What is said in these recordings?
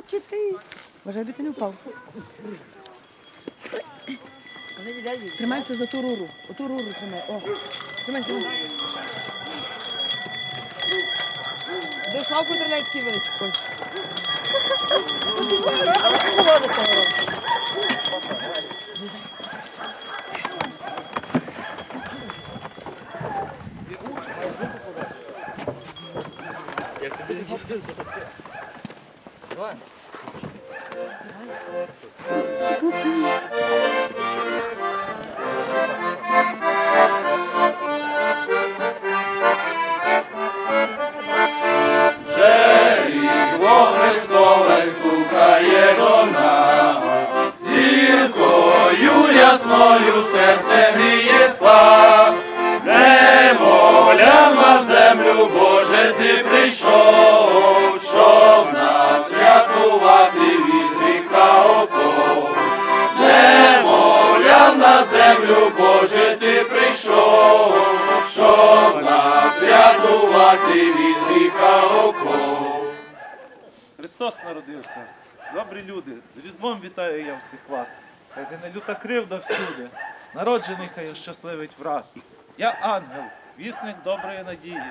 бачити. Бажаю, би ти не впав. Тримайся за ту руру. Оту руру тримай. О. Тримай, тримай. Де Славко Трилецький великий? Ой. Різдво Христос народився. Добрі люди, з Різдвом вітаю я всіх вас. Хай зі не люта кривда всюди. Народжений хай щасливить враз. Я ангел, вісник доброї надії.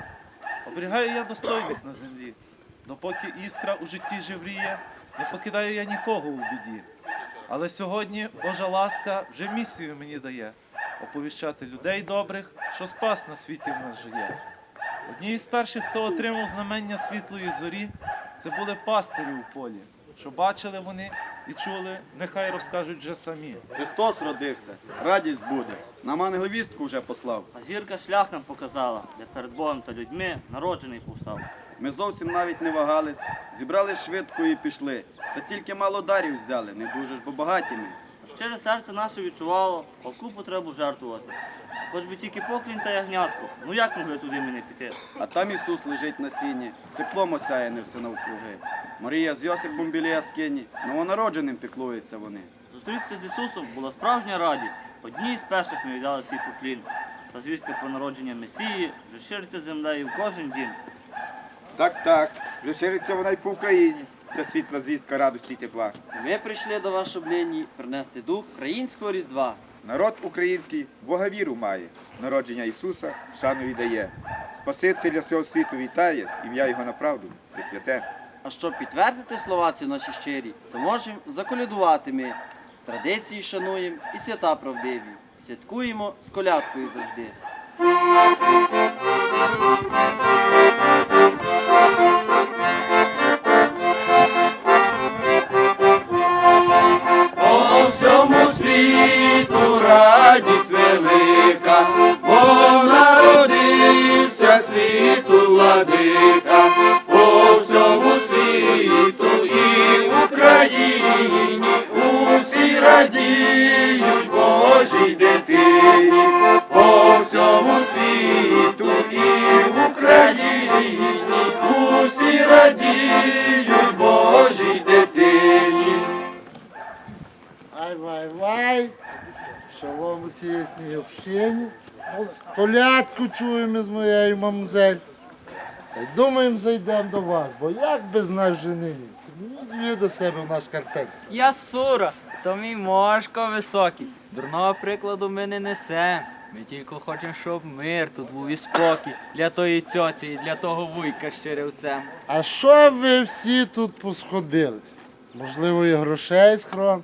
Оберігаю я достойних на землі. Допоки іскра у житті живріє, не покидаю я нікого у біді. Але сьогодні Божа ласка вже місію мені дає оповіщати людей добрих, що спас на світі в нас жиє. Одні із перших, хто отримав знамення світлої зорі, це були пастирі у полі. Що бачили вони і чули, нехай розкажуть вже самі. Христос родився, радість буде. Нам ангелвістку вже послав. А зірка шлях нам показала, де перед Богом та людьми народжений повстав. Ми зовсім навіть не вагались, зібрали швидко і пішли. Та тільки мало дарів взяли, не дуже ж бо багаті ми. Щире серце наше відчувало, палку потребу жертвувати. Хоч би тільки поклін та ягнятку, ну як могли туди ми не піти? А там Ісус лежить на сіні, теплом осяяне все навкруги. Марія з Йосипом біля яскині, новонародженим піклуються вони. Зустрітися з Ісусом була справжня радість. Одні з перших ми віддали свій поклін. Та звістка про народження Месії вже шириться землею в кожен дім. Так, так, вже шириться вона й по Україні. Це світла звістка радості і тепла. Ми прийшли до вас, щоб нині принести дух українського різдва. Народ український Бога віру має. Народження Ісуса шану віддає. Спасителя всього світу вітає, ім'я Його направду, присвяте. А щоб підтвердити слова ці наші щирі, то можемо заколядувати ми. Традиції шануємо і свята правдиві. Святкуємо з колядкою завжди. Радість велика, Колядку чуємо з моєю мамзель. Думаємо, зайдемо до вас, бо як без нас вже нині? До себе в наш картель. Я сура, то мій мошко високий. Дурного прикладу ми не несем. Ми тільки хочемо, щоб мир тут був і спокій для тої цьоці і для того вуйка з черевцем. А що ви всі тут посходились? Можливо, і грошей схрон.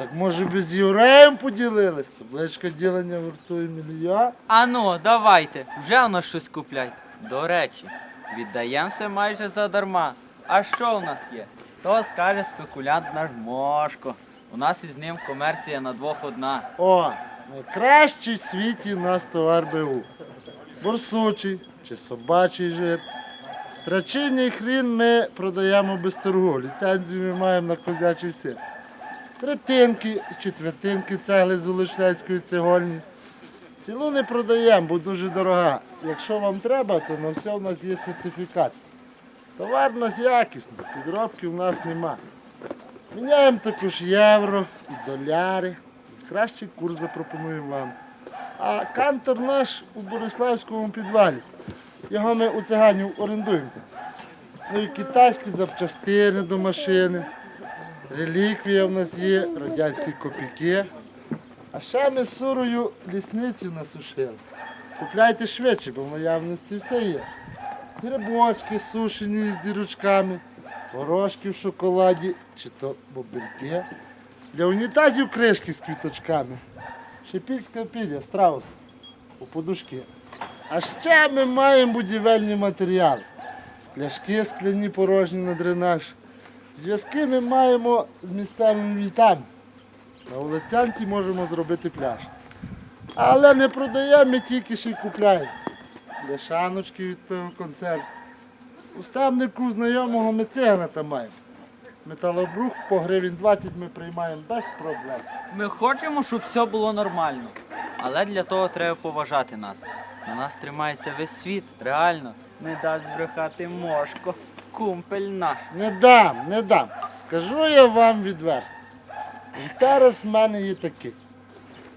Так може би з євреєм поділились? Табличка ділення вартує мільйон. Ану, давайте, вже воно щось купляйте. До речі, віддаємося майже задарма. А що у нас є? То скаже спекулянт наш мошко. У нас із ним комерція на двох одна. О, найкращий в світі у нас товар БУ. Борсучий чи собачий жир. Трачиний хрін ми продаємо без торгу. Ліцензію ми маємо на козячий сир. Третинки, четвертинки цегли з Улишлецької цегольні. Цілу не продаємо, бо дуже дорога. Якщо вам треба, то на все в нас є сертифікат. Товар у нас якісний, підробки в нас нема. Міняємо також євро і доляри. Кращий курс запропонуємо вам. А кантор наш у Бориславському підвалі. Його ми у циганів орендуємо. Ну і китайські запчастини до машини. Реліквія в нас є, радянські копійки. А ще ми з сурою лісницю насушили. Купляйте швидше, бо в наявності все є. Грибочки сушені з дірочками, горошки в шоколаді чи то бобильки. Для унітазів кришки з квіточками. Шипільська пір'я, страус у подушки. А ще ми маємо будівельні матеріали. Пляшки скляні порожні на дренаж. Зв'язки ми маємо з місцевими вітами. На Олецянці можемо зробити пляж. Але не продаємо, ми тільки ще й купляємо. Бляшаночки від пива концерт. У стемнику знайомого ми цигана там маємо. Металобрух по гривень 20 ми приймаємо без проблем. Ми хочемо, щоб все було нормально. Але для того треба поважати нас. На нас тримається весь світ, реально. Не дасть брехати мошко, кумпель наш. Не дам, не дам. Скажу я вам відверто. Інтерес в мене є такий.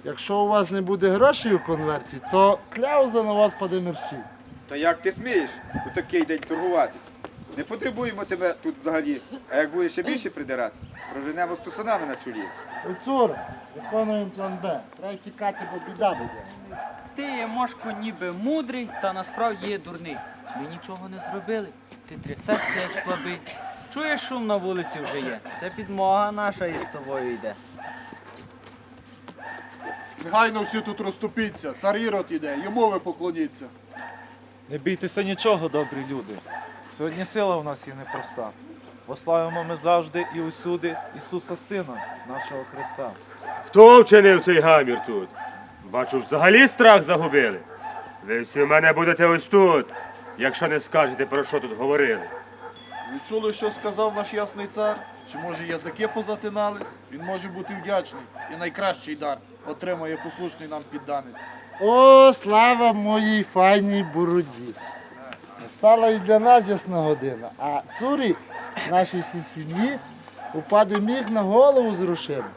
Якщо у вас не буде грошей у конверті, то кляуза на вас паде мерщій. Та як ти смієш у такий день торгуватись? Не потребуємо тебе тут взагалі. А як будеш ще більше придиратися, проженемо з тусанами на чолі. Оцура, виконуємо план Б. Треба тікати, бо біда буде. Ти є мошко ніби мудрий, та насправді є дурний. Ми нічого не зробили. Ти трясешся як слабий. Чуєш, шум на вулиці вже є. Це підмога наша із тобою йде. Негайно всі тут розступіться. Цар Ірод іде, йому ви поклоніться. Не бійтеся нічого, добрі люди. Сьогодні сила у нас є непроста. Бо славимо ми завжди і усюди Ісуса Сина, нашого Христа. Хто вчинив цей гамір тут? Бачу, взагалі страх загубили. Ви всі в мене будете ось тут, якщо не скажете, про що тут говорили. Ви чули, що сказав наш ясний цар? Чи може язики позатинались? Він може бути вдячний і найкращий дар отримає послушний нам підданець. О, слава моїй файній бороді. Настала і для нас ясна година. А цурі нашій всій сім'ї упаде міг на голову з грошима.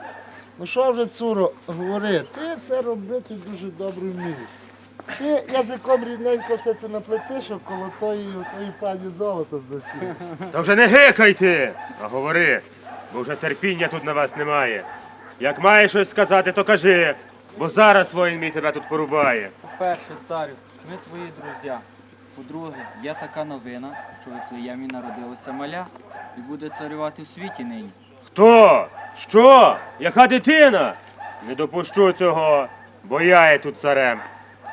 Ну що вже, цуро, говори, ти це робити дуже добре вмієш. Ти язиком рідненько все це наплетиш, а коло тої, тої пані золото засієш. Та вже не гикайте, а говори, бо вже терпіння тут на вас немає. Як маєш щось сказати, то кажи, бо зараз воїн мій тебе тут порубає. По-перше, царю, ми твої друзі. По-друге, є така новина, що в Вифлеємі народилося маля і буде царювати в світі нині. Хто? Що? Яка дитина? Не допущу цього, бо я є тут царем.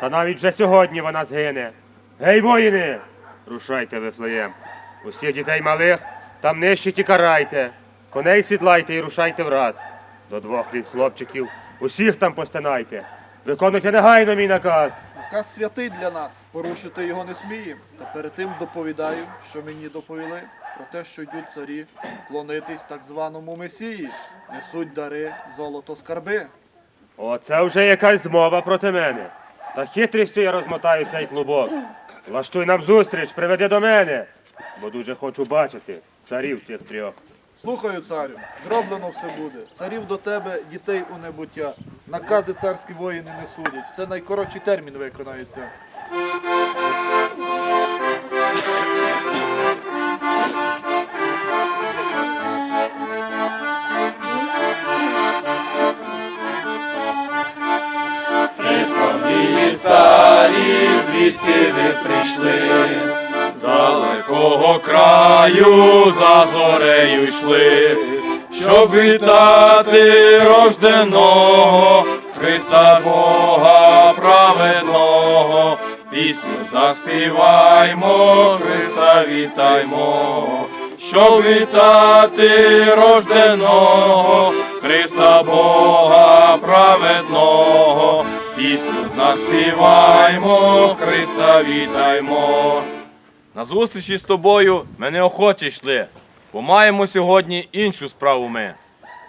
Та навіть вже сьогодні вона згине. Гей, воїни! Рушайте, Вифлеєм. Усіх дітей малих там нищить і карайте. Коней сідлайте і рушайте враз. До двох літ хлопчиків усіх там постинайте. Виконуйте негайно мій наказ. Наказ святий для нас, порушити його не сміємо. Та перед тим доповідаю, що мені доповіли про те, що йдуть царі клонитись так званому месії, несуть дари, золото, скарби. Оце вже якась змова проти мене. Та хитрістю я розмотаю цей клубок. Влаштуй нам зустріч, приведи до мене, бо дуже хочу бачити царів цих трьох. Слухаю, царю, зроблено все буде. Царів до тебе, дітей у небуття. Накази царські воїни не судять. Це найкоротший термін виконаються. Звідки ви прийшли? З далекого краю за зорею йшли, щоб вітати рожденого Христа Бога праведного. Пісню заспіваймо, Христа вітаймо, щоб вітати рожденого Христа Бога праведного. Пісню заспіваймо, Христа вітаймо. На зустрічі з тобою ми неохоче йшли, бо маємо сьогодні іншу справу ми.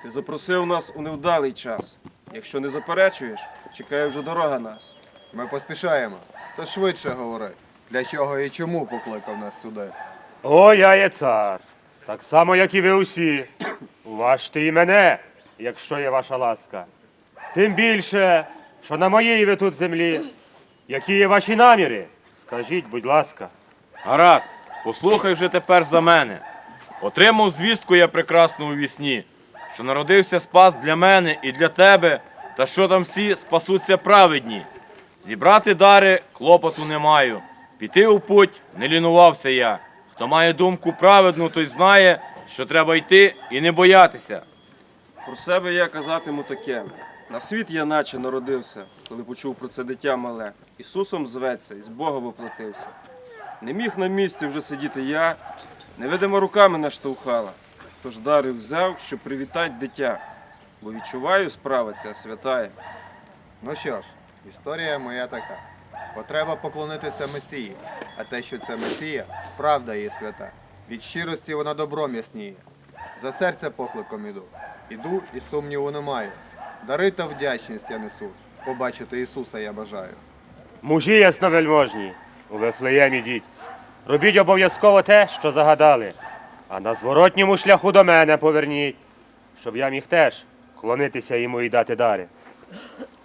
Ти запросив нас у невдалий час. Якщо не заперечуєш, чекає вже дорога нас. Ми поспішаємо. То швидше говори. Для чого і чому покликав нас сюди? О, я є цар, так само, як і ви усі. Уважте і мене, якщо є ваша ласка. Тим більше, що на моїй ви тут землі. Які є ваші наміри? Скажіть, будь ласка. Гаразд, Послухай вже тепер за мене. Отримав звістку я прекрасну у вісні, що народився спас для мене і для тебе, та що там всі спасуться праведні. Зібрати дари клопоту не маю. Піти у путь не лінувався я. Хто має думку праведну, той знає, що треба йти і не боятися. Про себе я казатиму таке. На світ я наче народився, коли почув про це дитя мале. Ісусом зветься і з Бога воплотився. Не міг на місці вже сидіти я, невидима рука мене штовхала. Тож дари взяв, щоб привітати дитя, бо відчуваю, справа ця святая. Ну що ж, історія моя така. Потреба поклонитися Месії, а те, що це Месія, правда є свята. Від щирості вона добром ясніє. За серце покликом іду. Іду і сумніву не маю. Дари та вдячність я несу. Побачити Ісуса я бажаю. Мужі ясновельможні, у Вифлеєм ідіть. Робіть обов'язково те, що загадали, а на зворотньому шляху до мене поверніть, щоб я міг теж клонитися йому і дати дари.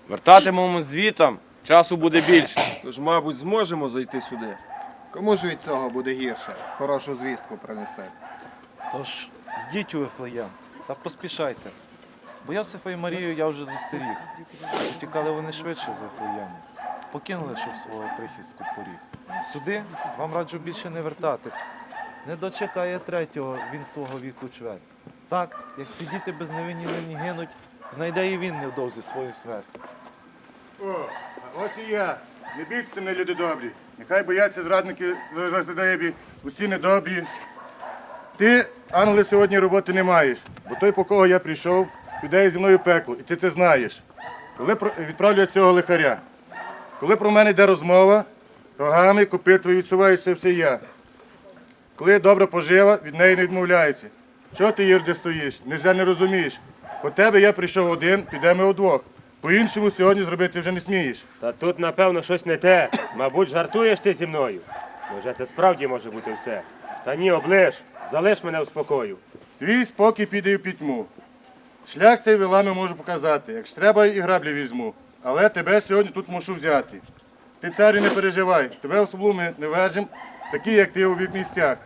Вертатимемо звітам, часу буде більше. Тож, мабуть, зможемо зайти сюди. Кому ж від цього буде гірше? Хорошу звістку принести. Тож йдіть у Вифлеєм та поспішайте. Бо Йосифа і Марію я вже застеріг. Тікали вони швидше з Вифлеєму. Покинули, щоб свого прихистку поріг. Сюди вам раджу більше не вертатись. Не дочекає третього, він свого віку чверть. Так, як ці діти безневинні нині гинуть, знайде і він невдовзі свою смерть. О, ось і я. Не бійтеся мене, люди добрі. Нехай бояться зрадники заслідебі, усі недобрі. Ти, ангеле, сьогодні роботи не маєш, бо той, по кого я прийшов, піде зі мною пекло, і ти це знаєш. Коли про- відправлю цього лихаря, коли про мене йде розмова, рогами, копитвою відсувається все я. Коли добра пожива, від неї не відмовляється. Чого ти, Єрде, стоїш? Невже не розумієш? По тебе я прийшов один, підемо удвох. По-іншому сьогодні зробити вже не смієш. Та тут, напевно, щось не те. Мабуть, жартуєш ти зі мною. Може, це справді може бути все. Та ні, оближ, залиш мене в спокою. Твій спокій піде в пітьму. Шлях цей вилами можу показати. Якщо треба, і граблі візьму. Але тебе сьогодні тут мушу взяти. Ти, царю, не переживай, тебе особливо ми не вержим, такі, як ти у вік місцях.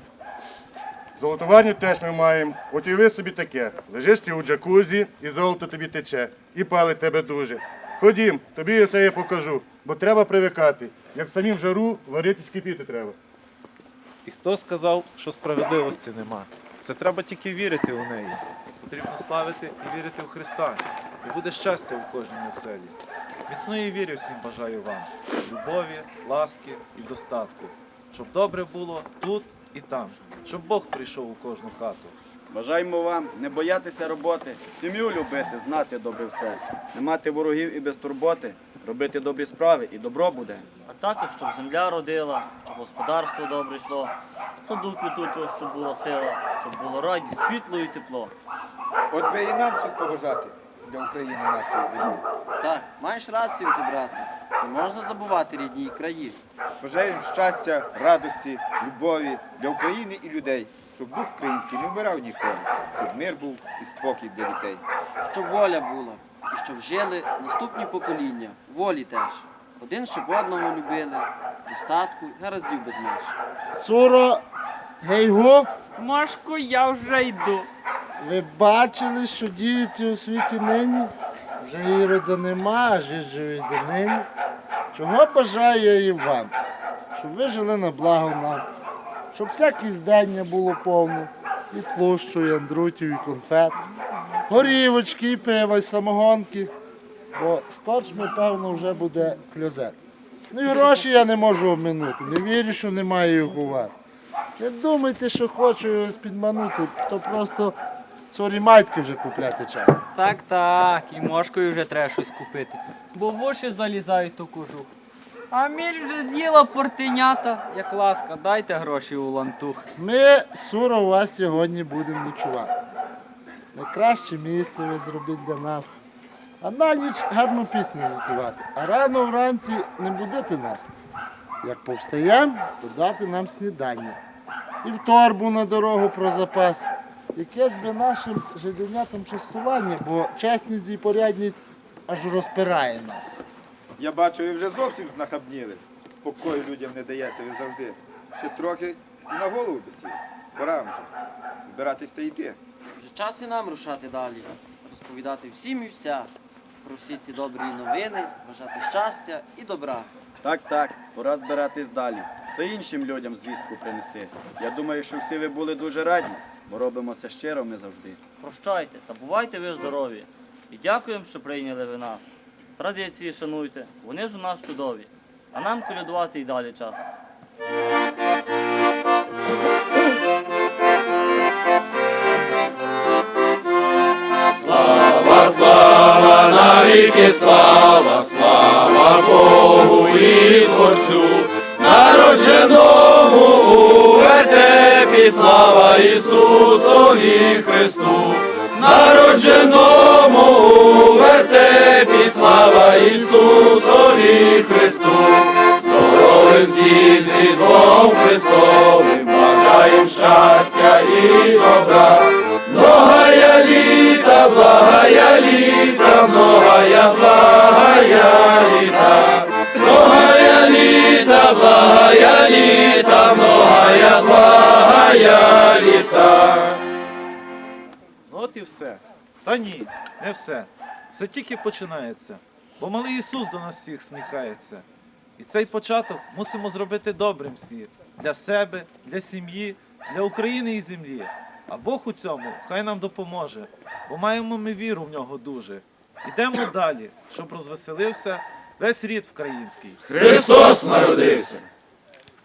Золотоварню теж ми маємо. От і ви собі таке. Лежиш ти у джакузі, і золото тобі тече, і палить тебе дуже. Ходім, тобі все я покажу, бо треба привикати. Як самим жару, варитись кипіти треба. І хто сказав, що справедливості нема? Це треба тільки вірити у неї. Потрібно славити і вірити в Христа. І буде щастя у кожній оселі. Міцної віри всім бажаю вам. Любові, ласки і достатку. Щоб добре було тут і там. Щоб Бог прийшов у кожну хату. Бажаємо вам не боятися роботи, сім'ю любити, знати добре все, не мати ворогів і без турботи, робити добрі справи і добро буде. А також, щоб земля родила, щоб господарство добре йшло, саду квітучого, щоб була сила, щоб було радість, світло і тепло. От би і нам щось побажати для України нашої землі. Так, маєш рацію ти, брате. Не можна забувати рідні краї. Бажаю щастя, радості, любові для України і людей, щоб дух український не вмирав ніколи, щоб мир був і спокій для дітей. Щоб воля була, і щоб жили наступні покоління, волі теж. Один щоб одного любили, достатку, гараздів без меж. Суро, гей-го, Машко, я вже йду. ви бачили, що діється у світі нині? Вже ірода нема, а жить живий до нині. Чого бажаю я і вам? Щоб ви жили на благо нам, щоб всяке здання було повно, і тлущу, і андрутів, і конфет, горівочки, і пива, і самогонки, бо скоч ми, певно, вже буде кльозет. Ну і гроші я не можу обминути, не вірю, що немає їх у вас. Не думайте, що хочу його підманути, то просто сорі майтки вже купляти час. Так, так, і мошкою вже треба щось купити. Бо в уші залізають то кожух. А міль вже з'їла портенята, як ласка, дайте гроші у лантух. Ми суро у вас сьогодні будемо ночувати. Найкраще місце ви зробіть для нас. А на ніч гарну пісню заспівати. А рано вранці не будити нас. Як повстаємо, то дати нам снідання. І в торбу на дорогу про запас. Якесь би нашим жиденятам частування, бо чесність і порядність аж розпирає нас. Я бачу, ви вже зовсім знахабніли. Спокою людям не даєте ви завжди. Ще трохи і на голову бесів. Пора вже збиратись та йти. Вже час і нам рушати далі, розповідати всім і вся про всі ці добрі новини, бажати щастя і добра. Так, так, пора збиратись далі. Та іншим людям звістку принести. Я думаю, що всі ви були дуже раді, бо робимо це щиро ми завжди. Прощайте та бувайте ви здорові. І дякуємо, що прийняли ви нас. Традиції шануйте, вони ж у нас чудові. А нам колядувати й далі час. Слава, слава Богу і Творцю, народженому у вертепі, слава Ісусові Христу, народженому у вертепі, слава Ісусові Христу, здоровим всі з Різдвом Христовим, бажаєм щастя і добра. Многая літа, благая літа, літа, многая літа, благая літа, многая, благая літа. Ну от і все. Та ні, не все. Все тільки починається. Бо малий Ісус до нас всіх сміхається. І цей початок мусимо зробити добрим всі. Для себе, для сім'ї, для України і землі. А Бог у цьому хай нам допоможе, бо маємо ми віру в нього дуже. Ідемо далі, щоб розвеселився весь рід український. Христос народився!